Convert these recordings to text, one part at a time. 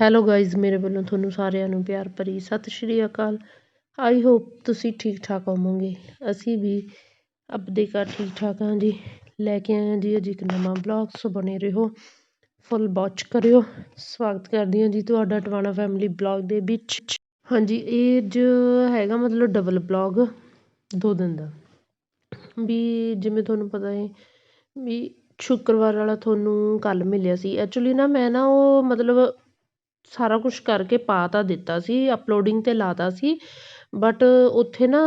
Hello guys ਮੇਰੇ ਵੱਲੋਂ ਤੁਹਾਨੂੰ ਸਾਰਿਆਂ ਨੂੰ ਪਿਆਰ ਭਰੀ ਸਤਿ ਸ਼੍ਰੀ ਅਕਾਲ। ਆਈ ਹੋਪ ਤੁਸੀਂ ਠੀਕ ਠਾਕ ਹੋਵੋਗੇ। ਅਸੀਂ ਵੀ ਆਪਦੇ ਘਰ ਠੀਕ ਠਾਕ ਹਾਂ ਜੀ। ਲੈ ਕੇ ਆਏ ਹਾਂ ਜੀ ਅੱਜ ਇੱਕ ਨਵਾਂ ਬਲੌਗ ਸੋ ਬਣੇ ਰਹੋ। ਫੁੱਲ ਵਾਚ ਕਰਿਓ। ਸਵਾਗਤ ਕਰਦੀ ਹਾਂ ਜੀ ਤੁਹਾਡਾ ਟਵਾਣਾ ਫੈਮਿਲੀ ਬਲੌਗ ਦੇ ਵਿੱਚ। ਹਾਂਜੀ, ਇਹ ਜੋ ਹੈਗਾ ਮਤਲਬ ਡਬਲ ਬਲੌਗ ਦੋ ਦਿਨ ਦਾ। ਵੀ ਜਿਵੇਂ ਤੁਹਾਨੂੰ ਪਤਾ ਹੈ, ਵੀ ਸ਼ੁੱਕਰਵਾਰ ਵਾਲਾ ਤੁਹਾਨੂੰ ਕੱਲ ਮਿਲਿਆ ਸੀ। ਐਕਚੁਅਲੀ ਨਾ ਮੈਂ ਨਾ ਉਹ ਮਤਲਬ ਸਾਰਾ ਕੁਛ ਕਰਕੇ ਪਾ ਤਾਂ ਦਿੱਤਾ ਸੀ ਅਪਲੋਡਿੰਗ 'ਤੇ ਲਾ ਤਾ ਸੀ। ਬਟ ਉੱਥੇ ਨਾ,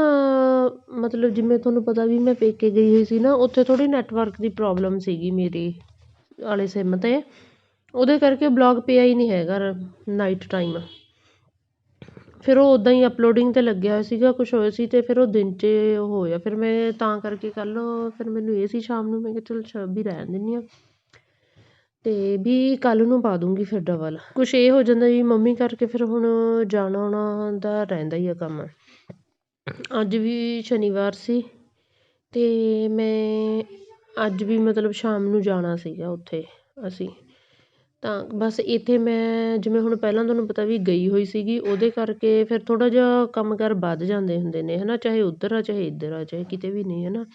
ਮਤਲਬ ਜਿਵੇਂ ਤੁਹਾਨੂੰ ਪਤਾ ਵੀ ਮੈਂ ਪੇਕੇ ਗਈ ਹੋਈ ਸੀ ਨਾ, ਉੱਥੇ ਥੋੜ੍ਹੀ ਨੈਟਵਰਕ ਦੀ ਪ੍ਰੋਬਲਮ ਸੀਗੀ ਮੇਰੀ, ਵਾਲੇ ਸਿਮ 'ਤੇ। ਉਹਦੇ ਕਰਕੇ ਬਲੋਗ ਪਿਆ ਹੀ ਨਹੀਂ ਹੈਗਾ ਨਾਈਟ ਟਾਈਮ ਫਿਰ ਉਹ ਉੱਦਾਂ ਹੀ ਅਪਲੋਡਿੰਗ 'ਤੇ ਲੱਗਿਆ ਹੋਇਆ ਸੀਗਾ, ਕੁਛ ਹੋਇਆ ਸੀ ਅਤੇ ਫਿਰ ਉਹ ਦਿਨ 'ਚ ਉਹ ਹੋਇਆ। ਫਿਰ ਮੈਂ ਤਾਂ ਕਰਕੇ ਕੱਲ੍ਹ, ਫਿਰ ਮੈਨੂੰ ਇਹ ਸੀ, ਸ਼ਾਮ ਨੂੰ ਮੈਂ ਕਿਹਾ ਚਲ ਸ਼ ਵੀ ਰਹਿਣ ਦਿੰਦੀ ਹਾਂ। ਅਤੇ ਵੀ ਕੱਲ੍ਹ ਨੂੰ ਪਾ ਦੂੰਗੀ ਫਿਰ ਡਬਲ ਕੁਛ ਇਹ ਹੋ ਜਾਂਦਾ ਜੀ ਮੰਮੀ ਕਰਕੇ ਫਿਰ ਹੁਣ ਜਾਣਾ ਆਉਣਾ ਦਾ ਰਹਿੰਦਾ ਹੀ ਆ ਕੰਮ। ਅੱਜ ਵੀ ਸ਼ਨੀਵਾਰ ਸੀ ਅਤੇ ਮੈਂ ਅੱਜ ਵੀ ਮਤਲਬ ਸ਼ਾਮ ਨੂੰ ਜਾਣਾ ਸੀਗਾ ਉੱਥੇ ਅਸੀਂ। ਤਾਂ ਬਸ ਇੱਥੇ ਮੈਂ ਜਿਵੇਂ ਹੁਣ ਪਹਿਲਾਂ ਤੁਹਾਨੂੰ ਪਤਾ ਵੀ ਗਈ ਹੋਈ ਸੀਗੀ, ਉਹਦੇ ਕਰਕੇ ਫਿਰ ਥੋੜ੍ਹਾ ਜਿਹਾ ਕੰਮ ਕਾਰ ਵੱਧ ਜਾਂਦੇ ਹੁੰਦੇ ਨੇ ਹੈ ਨਾ ਚਾਹੇ ਉੱਧਰ ਆ, ਚਾਹੇ ਇੱਧਰ ਆ, ਚਾਹੇ ਕਿਤੇ ਵੀ ਨਹੀਂ ਹੈ ਨਾ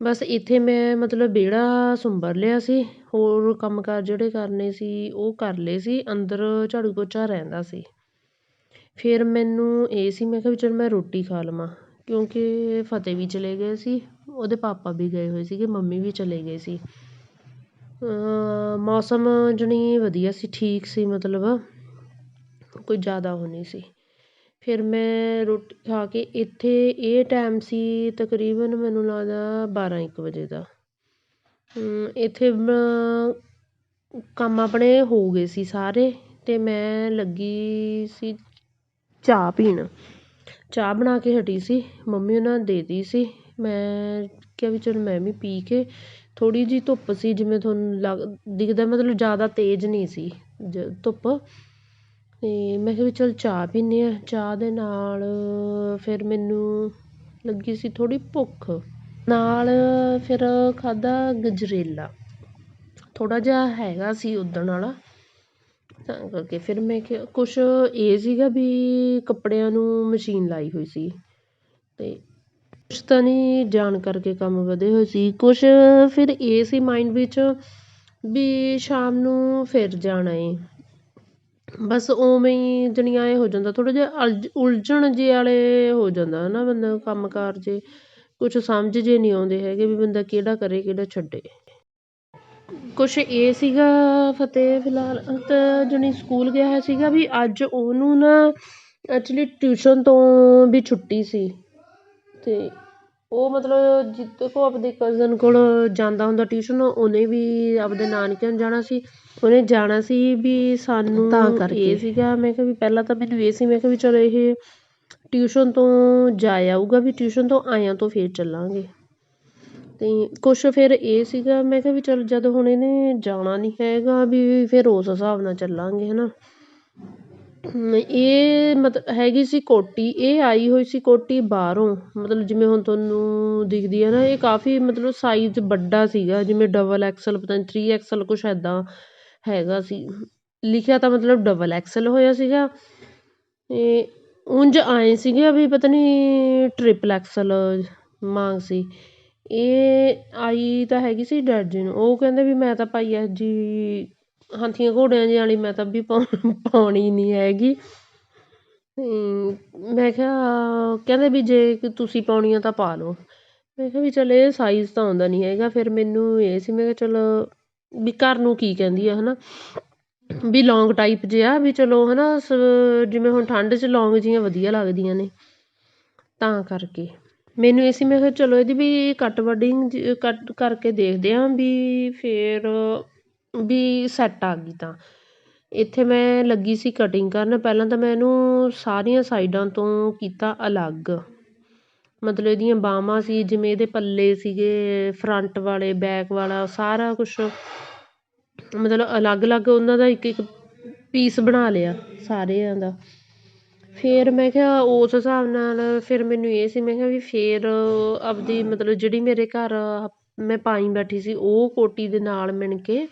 ਬਸ ਇੱਥੇ ਮੈਂ ਮਤਲਬ ਵਿਹੜਾ ਸੁੰਬਰ ਲਿਆ ਸੀ, ਹੋਰ ਕੰਮ ਕਾਰ ਜਿਹੜੇ ਕਰਨੇ ਸੀ ਉਹ ਕਰ ਲਏ ਸੀ, ਅੰਦਰ ਝਾੜੂ ਪੋਚਾ ਰਹਿੰਦਾ ਸੀ। ਫਿਰ ਮੈਨੂੰ ਇਹ ਸੀ, ਮੈਂ ਕਿਹਾ ਵੀ ਚਲ ਮੈਂ ਰੋਟੀ ਖਾ ਲਵਾਂ, ਕਿਉਂਕਿ ਫਤਿਹ ਵੀ ਚਲੇ ਗਏ ਸੀ, ਉਹਦੇ ਪਾਪਾ ਵੀ ਗਏ ਹੋਏ ਸੀਗੇ, ਮੰਮੀ ਵੀ ਚਲੇ ਗਏ ਸੀ। ਮੌਸਮ ਜਾਣੀ ਵਧੀਆ ਸੀ, ਠੀਕ ਸੀ ਮਤਲਬ, ਕੋਈ ਜ਼ਿਆਦਾ ਉਹ ਨਹੀਂ ਸੀ। ਫਿਰ ਮੈਂ ਰੋਟੀ ਖਾ ਕੇ ਇੱਥੇ ਇਹ ਟਾਈਮ ਸੀ ਤਕਰੀਬਨ ਮੈਨੂੰ ਲੱਗਦਾ ਬਾਰਾਂ ਇੱਕ ਵਜੇ ਦਾ। ਇੱਥੇ ਕੰਮ ਆਪਣੇ ਹੋ ਗਏ ਸੀ ਸਾਰੇ ਅਤੇ ਮੈਂ ਲੱਗੀ ਸੀ ਚਾਹ ਪੀਣ। ਚਾਹ ਬਣਾ ਕੇ ਹਟੀ ਸੀ, ਮੰਮੀ ਉਹਨਾਂ ਦੇ ਤੀ ਸੀ। ਮੈਂ ਕਿਹਾ ਵੀ ਚਲੋ ਮੈਂ ਵੀ ਪੀ ਕੇ ਥੋੜ੍ਹੀ ਜਿਹੀ ਧੁੱਪ ਸੀ, ਜਿਵੇਂ ਤੁਹਾਨੂੰ ਲੱਗ, ਦਿਖਦਾ ਮਤਲਬ ਜ਼ਿਆਦਾ ਤੇਜ਼ ਨਹੀਂ ਸੀ, ਜ, ਧੁੱਪ। ਅਤੇ ਮੈਂ ਕਿਹਾ ਵੀ ਚੱਲ ਚਾਹ ਪੀਂਦੇ ਹਾਂ। ਚਾਹ ਦੇ ਨਾਲ ਫਿਰ ਮੈਨੂੰ ਲੱਗੀ ਸੀ ਥੋੜ੍ਹੀ ਭੁੱਖ। ਨਾਲ ਫਿਰ ਖਾਧਾ ਗਜਰੇਲਾ। ਥੋੜ੍ਹਾ ਜਿਹਾ ਹੈਗਾ ਸੀ ਉੱਦਣ ਵਾਲਾ। ਤਾਂ ਕਰਕੇ ਫਿਰ ਮੈਂ ਕਿਹਾ ਕੁਛ ਇਹ ਸੀਗਾ ਵੀ ਕੱਪੜਿਆਂ ਨੂੰ ਮਸ਼ੀਨ ਲਾਈ ਹੋਈ ਸੀ। ਅਤੇ ਕੁਛ ਤਾਂ ਨਹੀਂ ਜਾਣ ਕਰਕੇ ਕੰਮ ਵਧੇ ਹੋਏ ਸੀ। ਕੁਛ ਫਿਰ ਇਹ ਸੀ ਮਾਇੰਡ ਵਿੱਚ ਵੀ ਸ਼ਾਮ ਨੂੰ ਫਿਰ ਜਾਣਾ ਏ। ਬਸ ਉਵੇਂ ਹੀ ਜਣੀ ਐਂ ਹੋ ਜਾਂਦਾ, ਥੋੜ੍ਹਾ ਜਿਹਾ ਅਲਝ, ਉਲਝਣ ਜਿਹੇ ਵਾਲੇ ਹੋ ਜਾਂਦਾ ਹੈ ਨਾ ਬੰਦਾ ਕੰਮ ਕਾਰ ਜੇ, ਕੁਛ ਸਮਝ ਜੇ ਨਹੀਂ ਆਉਂਦੇ ਹੈਗੇ ਵੀ ਬੰਦਾ ਕਿਹੜਾ ਕਰੇ, ਕਿਹੜਾ ਛੱਡੇ। ਕੁਛ ਇਹ ਸੀਗਾ ਫਤਿਹ ਫਿਲਹਾਲ, ਤਾਂ ਜਾਣੀ ਸਕੂਲ ਗਿਆ ਹੋਇਆ ਸੀਗਾ ਵੀ ਅੱਜ ਉਹਨੂੰ ਨਾ ਐਕਚੁਲੀ ਟਿਊਸ਼ਨ ਤੋਂ ਵੀ ਛੁੱਟੀ ਸੀ। ਅਤੇ ਉਹ ਮਤਲਬ ਜਿੱਦੇ ਕੋ ਆਪਦੇ ਕਜ਼ਨ ਕੋਲ ਜਾਂਦਾ ਹੁੰਦਾ ਟਿਊਸ਼ਨ ਉਹਨੇ ਵੀ ਆਪਦੇ ਨਾਨਕਿਆਂ ਨੂੰ ਜਾਣਾ ਸੀ। ਉਹਨੇ ਜਾਣਾ ਸੀ ਵੀ ਸਾਨੂੰ। ਇਹ ਸੀਗਾ ਮੈਂ ਕਿਹਾ ਵੀ ਪਹਿਲਾਂ ਤਾਂ ਮੈਨੂੰ ਇਹ ਸੀ ਮੈਂ ਕਿਹਾ ਵੀ ਚਲੋ ਇਹ ਟਿਊਸ਼ਨ ਤੋਂ ਜਾ ਆਊਗਾ ਵੀ ਟਿਊਸ਼ਨ ਤੋਂ ਆਇਆਂ ਤੋਂ ਫਿਰ ਚੱਲਾਂਗੇ। ਅਤੇ ਕੁਛ ਫਿਰ ਇਹ ਸੀਗਾ ਮੈਂ ਕਿਹਾ ਵੀ ਚਲ ਜਦ ਹੁਣ ਇਹਨੇ ਜਾਣਾ ਨਹੀਂ ਹੈਗਾ ਵੀ ਫਿਰ ਉਸ ਹਿਸਾਬ ਨਾਲ ਚੱਲਾਂਗੇ ਹੈ ਨਾ ਇਹ ਮਤਲਬ ਹੈਗੀ ਸੀ ਕੋਟੀ, ਇਹ ਆਈ ਹੋਈ ਸੀ ਕੋਟੀ ਬਾਹਰੋਂ। ਮਤਲਬ ਜਿਵੇਂ ਹੁਣ ਤੁਹਾਨੂੰ ਦਿਖਦੀ ਹੈ ਨਾ, ਇਹ ਕਾਫੀ ਮਤਲਬ ਸਾਈਜ਼ ਵੱਡਾ ਸੀਗਾ, ਜਿਵੇਂ ਡਬਲ ਐਕਸਲ ਪਤਾ ਨਹੀਂ ਥ੍ਰੀ ਐਕਸਲ ਕੁਛ ਇੱਦਾਂ ਹੈਗਾ ਸੀ। ਲਿਖਿਆ ਤਾਂ ਮਤਲਬ ਡਬਲ ਐਕਸਲ ਹੋਇਆ ਸੀਗਾ। ਅਤੇ ਉਂਝ ਆਏ ਸੀਗੇ ਵੀ ਪਤਾ ਨਹੀਂ ਟ੍ਰਿਪਲ ਐਕਸਲ ਮੰਗ ਸੀ। ਇਹ ਆਈ ਤਾਂ ਹੈਗੀ ਸੀ ਡੈਡ ਜੀ ਨੂੰ। ਉਹ ਕਹਿੰਦੇ ਵੀ ਮੈਂ ਤਾਂ ਭਾਈ ਇਹ ਜੀ ਹਾਥੀਆਂ ਘੋੜਿਆਂ ਜਿਹੀ ਵਾਲੀ ਮੈਂ ਤਾਂ ਵੀ ਪਾਉਣੀ ਨਹੀਂ ਹੈਗੀ। ਮੈਂ ਕਿਹਾ, ਕਹਿੰਦੇ ਵੀ ਜੇ ਤੁਸੀਂ ਪਾਉਣੀ ਆ ਤਾਂ ਪਾ ਲਓ। ਮੈਂ ਕਿਹਾ ਵੀ ਚੱਲ ਇਹ ਸਾਈਜ਼ ਤਾਂ ਆਉਂਦਾ ਨਹੀਂ ਹੈਗਾ, ਫਿਰ ਮੈਨੂੰ ਇਹ ਸੀ, ਮੈਂ ਕਿਹਾ ਚਲੋ ਵੀ ਘਰ ਨੂੰ ਕੀ ਕਹਿੰਦੀ ਆ ਹੈ ਨਾ ਵੀ ਲੌਂਗ ਟਾਈਪ ਜਿਹਾ, ਵੀ ਚਲੋ ਹੈ ਨਾ ਜਿਵੇਂ ਹੁਣ ਠੰਡ 'ਚ ਲੌਂਗ ਜਿਹੀਆਂ ਵਧੀਆ ਲੱਗਦੀਆਂ ਨੇ। ਤਾਂ ਕਰਕੇ। ਮੈਨੂੰ ਇਹ ਸੀ, ਮੈਂ ਕਿਹਾ ਚਲੋ ਇਹਦੀ ਵੀ ਕੱਟ ਵਡਿੰਗ ਕੱਟ ਕਰਕੇ ਦੇਖਦੇ ਹਾਂ ਵੀ ਫਿਰ ਵੀ ਸੈੱਟ ਆ ਗਈ ਤਾਂ। ਇੱਥੇ ਮੈਂ ਲੱਗੀ ਸੀ ਕਟਿੰਗ ਕਰਨ। ਪਹਿਲਾਂ ਤਾਂ ਮੈਂ ਇਹਨੂੰ ਸਾਰੀਆਂ ਸਾਈਡਾਂ ਤੋਂ ਕੀਤਾ ਅਲੱਗ। ਮਤਲਬ ਇਹਦੀਆਂ ਬਾਹਾਂ ਸੀ, ਜਿਵੇਂ ਇਹਦੇ ਪੱਲੇ ਸੀਗੇ ਫਰੰਟ ਵਾਲੇ ਬੈਕ ਵਾਲਾ, ਸਾਰਾ ਕੁਛ। ਮਤਲਬ ਅਲੱਗ ਅਲੱਗ ਉਹਨਾਂ ਦਾ ਇੱਕ ਇੱਕ ਪੀਸ ਬਣਾ ਲਿਆ ਸਾਰਿਆਂ ਦਾ। ਫਿਰ ਮੈਂ ਕਿਹਾ ਉਸ ਹਿਸਾਬ ਨਾਲ ਫਿਰ ਮੈਨੂੰ ਇਹ ਸੀ, ਮੈਂ ਕਿਹਾ ਵੀ ਫਿਰ ਆਪਦੀ ਮਤਲਬ ਜਿਹੜੀ ਮੇਰੇ ਘਰ ਮੈਂ ਪਾਈ ਬੈਠੀ ਸੀ, ਉਹ ਕੋਟੀ ਦੇ ਨਾਲ ਮਿਣ ਕੇ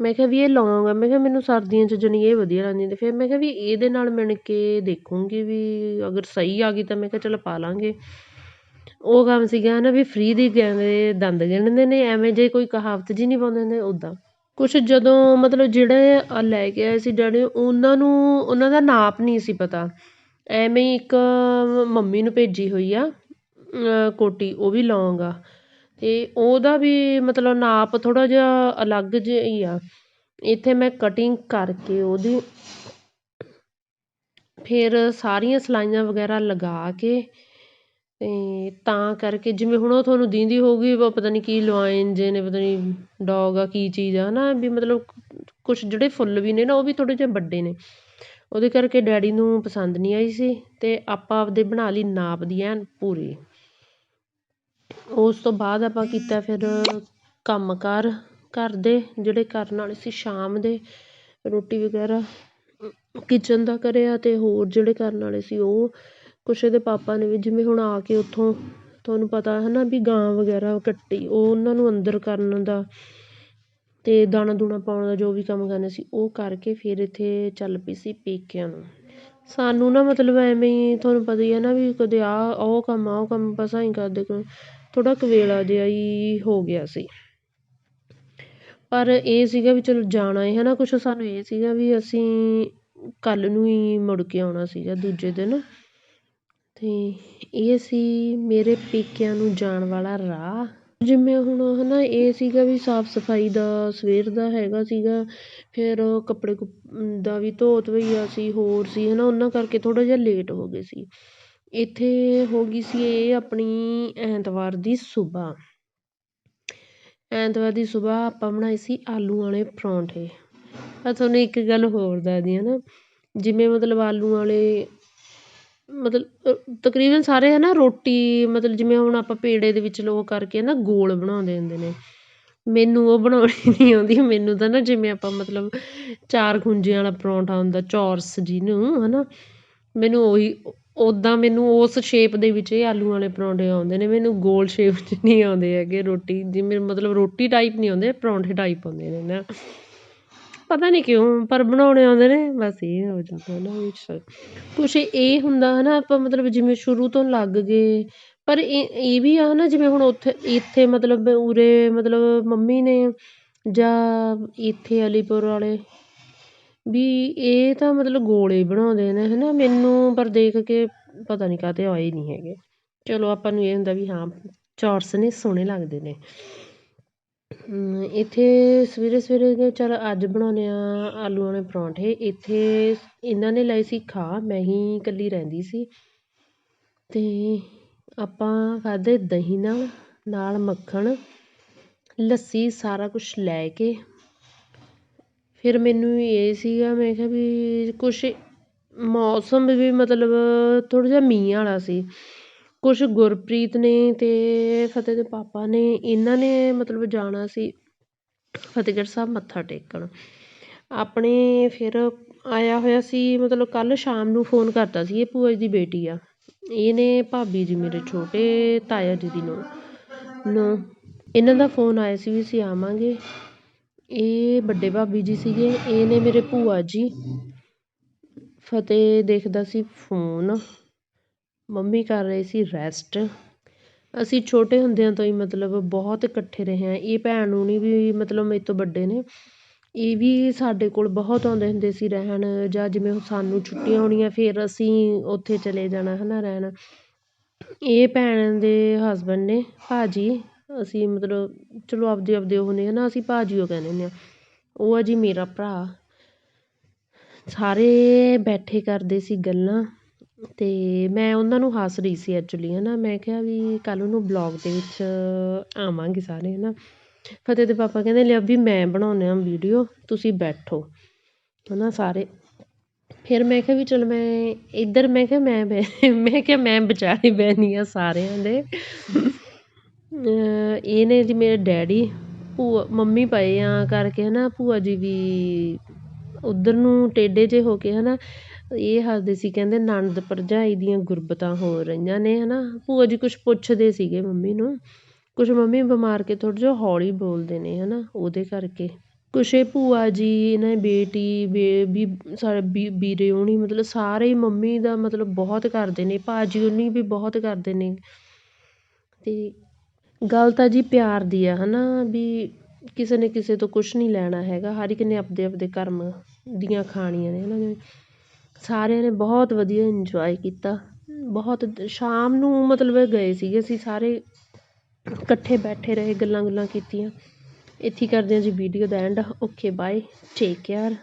ਮੈਂ ਕਿਹਾ ਵੀ ਇਹ ਲੌਂਗ ਆ। ਮੈਂ ਕਿਹਾ ਮੈਨੂੰ ਸਰਦੀਆਂ 'ਚ ਜਾਣੀ ਇਹ ਵਧੀਆ ਲੱਗਦੀ ਤੇ ਫਿਰ ਮੈਂ ਕਿਹਾ ਵੀ ਇਹਦੇ ਨਾਲ ਮਿਣ ਕੇ ਦੇਖੂੰਗੀ ਵੀ ਅਗਰ ਸਹੀ ਆ ਗਈ ਤਾਂ ਮੈਂ ਕਿਹਾ ਚਲੋ ਪਾ ਲਾਂਗੇ। ਉਹ ਕੰਮ ਸੀਗਾ ਨਾ ਵੀ ਫ੍ਰੀ ਦੀ ਕਹਿੰਦੇ ਦੰਦ ਗਿਣਦੇ ਨੇ, ਐਵੇਂ ਜੇ ਕੋਈ ਕਹਾਵਤ ਜੀ ਨਹੀਂ ਪਾਉਂਦੇ ਹੁੰਦੇ ਉੱਦਾਂ ਕੁਛ ਜਦੋਂ ਮਤਲਬ ਜਿਹੜੇ ਆਹ ਲੈ ਕੇ ਆਏ ਸੀ ਡੈਡੀ, ਉਹਨਾਂ ਨੂੰ, ਉਹਨਾਂ ਦਾ ਨਾਪ ਨਹੀਂ ਸੀ ਪਤਾ। ਐਵੇਂ ਹੀ ਇੱਕ ਮੰਮੀ ਨੂੰ ਭੇਜੀ ਹੋਈ ਆ ਕੋਟੀ, ਉਹ ਵੀ ਲੌਂਗ ਆ। ਅਤੇ ਉਹਦਾ ਵੀ ਮਤਲਬ ਨਾਪ ਥੋੜ੍ਹਾ ਜਿਹਾ ਅਲੱਗ ਜਿਹਾ ਹੀ ਆ। ਇੱਥੇ ਮੈਂ ਕਟਿੰਗ ਕਰਕੇ ਉਹਦੀ ਫਿਰ ਸਾਰੀਆਂ ਸਲਾਈਆਂ ਵਗੈਰਾ ਲਗਾ ਕੇ ਅਤੇ ਤਾਂ ਕਰਕੇ ਜਿਵੇਂ ਹੁਣ ਉਹ ਤੁਹਾਨੂੰ ਦੀਂਦੀ ਹੋਊਗੀ ਪਤਾ ਨਹੀਂ ਕੀ ਲੋਆਇਨ ਜਿਹੇ ਨੇ, ਪਤਾ ਨਹੀਂ ਡੋਗ ਆ, ਕੀ ਚੀਜ਼ ਆ ਹੈ ਨਾ ਵੀ ਮਤਲਬ ਕੁਛ ਜਿਹੜੇ ਫੁੱਲ ਵੀ ਨੇ ਨਾ, ਉਹ ਵੀ ਥੋੜ੍ਹੇ ਜਿਹੇ ਵੱਡੇ ਨੇ। ਉਹਦੇ ਕਰਕੇ ਡੈਡੀ ਨੂੰ ਪਸੰਦ ਨਹੀਂ ਆਈ ਸੀ ਅਤੇ ਆਪਾਂ ਆਪਦੇ ਬਣਾ ਲਈ ਨਾਪ ਦੀ ਐਨ ਪੂਰੀ। ਉਸ ਤੋਂ ਬਾਅਦ ਆਪਾਂ ਕੀਤਾ ਫਿਰ ਕੰਮ ਕਾਰ, ਘਰ ਦੇ ਜਿਹੜੇ ਕਰਨ ਵਾਲੇ ਸੀ, ਸ਼ਾਮ ਦੇ ਰੋਟੀ ਵਗੈਰਾ ਕਿਚਨ ਦਾ ਕਰਿਆ ਅਤੇ ਹੋਰ ਜਿਹੜੇ ਕਰਨ ਵਾਲੇ ਸੀ ਉਹ ਕੁਛ ਇਹਦੇ ਪਾਪਾ ਨੇ ਵੀ ਜਿਵੇਂ ਹੁਣ ਆ ਕੇ ਉੱਥੋਂ ਤੁਹਾਨੂੰ ਪਤਾ ਹੈ ਨਾ ਵੀ ਗਾਂ ਵਗੈਰਾ ਕੱਟੀ, ਉਹ ਉਹਨਾਂ ਨੂੰ ਅੰਦਰ ਕਰਨ ਦਾ ਅਤੇ ਦਾਣਾ ਦੂਣਾ ਪਾਉਣ ਦਾ ਜੋ ਵੀ ਕੰਮ ਕਰਨਾ ਸੀ, ਉਹ ਕਰਕੇ ਫਿਰ ਇੱਥੇ ਚੱਲ ਪਈ ਸੀ ਪੇਕਿਆਂ ਨੂੰ। ਸਾਨੂੰ ਨਾ ਮਤਲਬ ਐਵੇਂ ਹੀ ਤੁਹਾਨੂੰ ਪਤਾ ਹੀ ਹੈ ਨਾ ਵੀ ਕਦੇ ਆਹ, ਉਹ ਕੰਮ ਆ ਉਹ ਕੰਮ ਬਸ ਐਂ ਕਰਦੇ ਥੋੜ੍ਹਾ ਕਵੇਲਾ ਜਿਹਾ ਹੀ ਹੋ ਗਿਆ ਸੀ। ਪਰ ਇਹ ਸੀਗਾ ਵੀ ਚਲੋ ਜਾਣਾ ਹੈ ਨਾ ਕੁਛ ਸਾਨੂੰ ਇਹ ਸੀਗਾ ਵੀ ਅਸੀਂ ਕੱਲ੍ਹ ਨੂੰ ਹੀ ਮੁੜ ਕੇ ਆਉਣਾ ਸੀਗਾ ਦੂਜੇ ਦਿਨ। ਅਤੇ ਇਹ ਸੀ ਮੇਰੇ ਪੇਕਿਆਂ ਨੂੰ ਜਾਣ ਵਾਲਾ ਰਾਹ। ਜਿਵੇਂ ਹੁਣ ਹੈ ਨਾ ਇਹ ਸੀਗਾ ਵੀ ਸਾਫ਼ ਸਫ਼ਾਈ ਦਾ ਸਵੇਰ ਦਾ ਹੈਗਾ ਸੀਗਾ। ਫਿਰ ਕੱਪੜੇ ਕੁਪ ਦਾ ਵੀ ਧੋ ਧਵਈਆ ਸੀ, ਹੋਰ ਸੀ ਹੈ ਨਾ ਉਹਨਾਂ ਕਰਕੇ ਥੋੜ੍ਹਾ ਜਿਹਾ ਲੇਟ ਹੋ ਗਏ ਸੀ। ਇੱਥੇ ਹੋ ਗਈ ਸੀ ਇਹ ਆਪਣੀ ਐਤਵਾਰ ਦੀ ਸੁਬਾਹ ਐਤਵਾਰ ਦੀ ਸੁਬਾਹ ਆਪਾਂ ਬਣਾਏ ਸੀ ਆਲੂ ਵਾਲੇ ਪਰੌਂਠੇ। ਮੈਂ ਤੁਹਾਨੂੰ ਇੱਕ ਗੱਲ ਹੋਰ ਦੱਸਦੀ ਹਾਂ ਨਾ, ਜਿਵੇਂ ਮਤਲਬ ਆਲੂ ਵਾਲੇ, ਮਤਲਬ ਤਕਰੀਬਨ ਸਾਰੇ ਹੈ ਨਾ ਰੋਟੀ, ਮਤਲਬ ਜਿਵੇਂ ਹੁਣ ਆਪਾਂ ਪੇੜੇ ਦੇ ਵਿੱਚ ਲੋ ਕਰਕੇ ਨਾ ਗੋਲ ਬਣਾਉਂਦੇ ਹੁੰਦੇ ਨੇ। ਮੈਨੂੰ ਉਹ ਬਣਾਉਣੀ ਨਹੀਂ ਆਉਂਦੀ, ਮੈਨੂੰ ਤਾਂ ਨਾ ਜਿਵੇਂ ਆਪਾਂ ਮਤਲਬ ਚਾਰ ਖੁੰਝਿਆਂ ਵਾਲਾ ਪਰੌਂਠਾ ਹੁੰਦਾ, ਚੌਰਸ ਜਿਹਨੂੰ ਹੈ ਨਾ ਮੈਨੂੰ ਉਹੀ ਉੱਦਾਂ ਮੈਨੂੰ ਉਸ ਸ਼ੇਪ ਦੇ ਵਿੱਚ ਇਹ ਆਲੂ ਵਾਲੇ ਪਰੌਂਠੇ ਆਉਂਦੇ ਨੇ, ਮੈਨੂੰ ਗੋਲ ਸ਼ੇਪ 'ਚ ਨਹੀਂ ਆਉਂਦੇ ਹੈਗੇ ਰੋਟੀ, ਜਿਵੇਂ ਮਤਲਬ ਰੋਟੀ ਟਾਈਪ ਨਹੀਂ ਆਉਂਦੇ, ਪਰੌਂਠੇ ਟਾਈਪ ਆਉਂਦੇ ਨੇ ਨਾ। ਪਤਾ ਨਹੀਂ ਕਿਉਂ, ਪਰ ਬਣਾਉਣੇ ਆਉਂਦੇ ਨੇ, ਬਸ ਇਹ ਹੋ ਜਾਂਦਾ ਨਾ ਵਿੱਚ। ਕੁਛ ਇਹ ਹੁੰਦਾ ਹੈ ਨਾ ਆਪਾਂ ਮਤਲਬ ਜਿਵੇਂ ਸ਼ੁਰੂ ਤੋਂ ਲੱਗ ਗਏ, ਪਰ ਇਹ ਇਹ ਵੀ ਆ ਨਾ ਜਿਵੇਂ ਹੁਣ ਉੱਥੇ, ਇੱਥੇ ਮਤਲਬ ਉਰੇ ਮਤਲਬ ਮੰਮੀ ਨੇ ਜਾਂ ਇੱਥੇ ਅਲੀਪੁਰ ਵਾਲੇ ਵੀ ਇਹ ਤਾਂ ਮਤਲਬ ਗੋਲੇ ਬਣਾਉਂਦੇ ਨੇ ਹੈ ਨਾ ਮੈਨੂੰ ਪਰ ਦੇਖ ਕੇ ਪਤਾ ਨਹੀਂ ਕਾਹਤੇ ਆਏ ਨਹੀਂ ਹੈਗੇ। ਚਲੋ, ਆਪਾਂ ਨੂੰ ਇਹ ਹੁੰਦਾ ਵੀ ਹਾਂ, ਚੌਰਸ ਨੇ ਸੋਹਣੇ ਲੱਗਦੇ ਨੇ। ਇੱਥੇ ਸਵੇਰੇ ਸਵੇਰੇ ਚਲ ਅੱਜ ਬਣਾਉਂਦੇ ਹਾਂ ਆਲੂ ਵਾਲੇ ਪਰੌਂਠੇ। ਇੱਥੇ ਇਹਨਾਂ ਨੇ ਲਏ ਸੀ ਖਾ, ਮੈਂ ਹੀ ਇਕੱਲੀ ਰਹਿੰਦੀ ਸੀ। ਅਤੇ ਆਪਾਂ ਖਾਧੇ ਦਹੀਂ ਨਾਲ ਨਾਲ ਮੱਖਣ, ਲੱਸੀ ਸਾਰਾ ਕੁਛ ਲੈ ਕੇ ਫਿਰ ਮੈਨੂੰ ਇਹ ਸੀਗਾ, ਮੈਂ ਕਿਹਾ ਵੀ ਕੁਛ ਮੌਸਮ ਵੀ ਮਤਲਬ ਥੋੜ੍ਹਾ ਜਿਹਾ ਮੀਂਹ ਵਾਲਾ ਸੀ। ਕੁਛ ਗੁਰਪ੍ਰੀਤ ਨੇ ਅਤੇ ਫਤਿਹ ਦੇ ਪਾਪਾ ਨੇ, ਇਹਨਾਂ ਨੇ ਮਤਲਬ ਜਾਣਾ ਸੀ ਫਤਿਹਗੜ੍ਹ ਸਾਹਿਬ ਮੱਥਾ ਟੇਕਣ। ਆਪਣੇ ਫਿਰ ਆਇਆ ਹੋਇਆ ਸੀ, ਮਤਲਬ ਕੱਲ੍ਹ ਸ਼ਾਮ ਨੂੰ ਫੋਨ ਕਰਤਾ ਸੀ, ਇਹ ਭੂਆ ਜੀ ਦੀ ਬੇਟੀ ਆ। ਇਹ ਨੇ ਭਾਬੀ ਜੀ ਮੇਰੇ ਛੋਟੇ ਤਾਇਆ ਜੀ ਦੀ ਨੂੰਹ ਨੂੰ ਇਹਨਾਂ ਦਾ ਫੋਨ ਆਇਆ ਸੀ ਵੀ ਅਸੀਂ ਆਵਾਂਗੇ। ਇਹ ਵੱਡੇ ਭਾਬੀ ਜੀ ਸੀਗੇ, ਇਹ ਨੇ ਮੇਰੇ ਭੂਆ ਜੀ ਫਤਿਹ ਦੇਖਦਾ ਸੀ ਫੋਨ। ਮੰਮੀ ਕਰ ਰਹੇ ਸੀ ਰੈਸਟ ਅਸੀਂ ਛੋਟੇ ਹੁੰਦਿਆਂ ਤੋਂ ਹੀ ਮਤਲਬ ਬਹੁਤ ਇਕੱਠੇ ਰਹੇ ਹਾਂ। ਇਹ ਭੈਣ ਹੁਣੀ ਵੀ ਮਤਲਬ ਮੇਰੇ ਤੋਂ ਵੱਡੇ ਨੇ। ਇਹ ਵੀ ਸਾਡੇ ਕੋਲ ਬਹੁਤ ਆਉਂਦੇ ਹੁੰਦੇ ਸੀ ਰਹਿਣ, ਜਾਂ ਜਿਵੇਂ ਸਾਨੂੰ ਛੁੱਟੀਆਂ ਹੋਣੀਆਂ, ਫਿਰ ਅਸੀਂ ਉੱਥੇ ਚਲੇ ਜਾਣਾ ਹੈ ਨਾ ਰਹਿਣ। ਇਹ ਭੈਣ ਦੇ ਹਸਬੈਂਡ ਨੇ, ਭਾਅ ਜੀ। ਅਸੀਂ ਮਤਲਬ, ਚਲੋ ਆਪਦੇ ਆਪਦੇ ਉਹ ਨੇ ਨਾ, ਅਸੀਂ ਭਾਅ ਜੀ ਉਹ ਕਹਿੰਦੇ ਹੁੰਦੇ ਹਾਂ ਉਹ ਆ ਜੀ ਮੇਰਾ ਭਰਾ। ਸਾਰੇ ਬੈਠੇ ਕਰਦੇ ਸੀ ਗੱਲਾਂ ਅਤੇ ਮੈਂ ਉਹਨਾਂ ਨੂੰ ਹੱਸ ਰਹੀ ਸੀ ਐਕਚੁਲੀ ਹੈ ਨਾ ਮੈਂ ਕਿਹਾ ਵੀ ਕੱਲ੍ਹ ਨੂੰ ਬਲੋਗ ਦੇ ਵਿੱਚ ਆਵਾਂਗੇ ਸਾਰੇ ਹੈ ਨਾ ਫਤਿਹ ਦੇ ਪਾਪਾ ਕਹਿੰਦੇ ਲਿਆ ਵੀ ਮੈਂ ਬਣਾਉਂਦੇ ਹਾਂ ਵੀਡੀਓ ਤੁਸੀਂ ਬੈਠੋ ਹੈ ਨਾ ਸਾਰੇ। ਫਿਰ ਮੈਂ ਕਿਹਾ ਵੀ ਚਲ ਮੈਂ ਇੱਧਰ, ਮੈਂ ਕਿਹਾ ਮੈਂ ਮੈਂ ਕਿਹਾ ਮੈਂ ਵਿਚਾਲੇ ਬਹਿੰਦੀ ਹਾਂ ਸਾਰਿਆਂ ਦੇ। ਇਹ ਨੇ ਜੀ ਮੇਰੇ ਡੈਡੀ, ਭੂਆ, ਮੰਮੀ ਪਏ ਆ ਕਰਕੇ ਹੈ ਨਾ ਭੂਆ ਜੀ ਵੀ ਉੱਧਰ ਨੂੰ ਟੇਢੇ ਜਿਹੇ ਹੋ ਕੇ ਹੈ ਨਾ ਇਹ ਹੱਸਦੇ ਸੀ, ਕਹਿੰਦੇ ਨਣਦ ਭਰਜਾਈ ਦੀਆਂ ਗੁਰਬਤਾਂ ਹੋ ਰਹੀਆਂ ਨੇ ਹੈ ਨਾ ਭੂਆ ਜੀ ਕੁਛ ਪੁੱਛਦੇ ਸੀਗੇ ਮੰਮੀ ਨੂੰ, ਕੁਛ ਮੰਮੀ ਬਿਮਾਰ ਕੇ ਥੋੜ੍ਹਾ ਜਿਹਾ ਹੌਲੀ ਬੋਲਦੇ ਨੇ ਹੈ ਨਾ ਉਹਦੇ ਕਰਕੇ। ਕੁਛ ਇਹ ਭੂਆ ਜੀ ਇਹਨਾਂ ਦੀ ਬੇਟੀ, ਬੇ, ਵੀ ਸਾਡੇ ਵੀ ਵੀਰੇ ਹੋਣੀ, ਮਤਲਬ ਸਾਰੇ ਹੀ ਮੰਮੀ ਦਾ ਮਤਲਬ ਬਹੁਤ ਕਰਦੇ ਨੇ ਭਾਅ ਜੀ ਹੋਣੀ ਵੀ ਬਹੁਤ ਕਰਦੇ ਨੇ। ਅਤੇ ਗੱਲ ਤਾਂ ਜੀ ਪਿਆਰ ਦੀ ਆ ਹੈ ਨਾ ਵੀ ਕਿਸੇ ਨੇ ਕਿਸੇ ਤੋਂ ਕੁਛ ਨਹੀਂ ਲੈਣਾ ਹੈਗਾ, ਹਰ ਇੱਕ ਨੇ ਆਪਦੇ ਆਪਦੇ ਕਰਮ ਦੀਆਂ ਖਾਣੀਆਂ ਨੇ ਹੈ ਨਾ ਸਾਰਿਆਂ ਨੇ ਬਹੁਤ ਵਧੀਆ ਇੰਜੋਏ ਕੀਤਾ। ਬਹੁਤ ਸ਼ਾਮ ਨੂੰ ਮਤਲਬ ਗਏ ਸੀਗੇ ਅਸੀਂ ਸਾਰੇ, ਇਕੱਠੇ ਬੈਠੇ ਰਹੇ, ਗੱਲਾਂ ਗੁੱਲਾਂ ਕੀਤੀਆਂ। ਇੱਥੇ ਕਰਦੇ ਹਾਂ ਜੀ ਵੀਡੀਓ ਦਾ end okay bye take care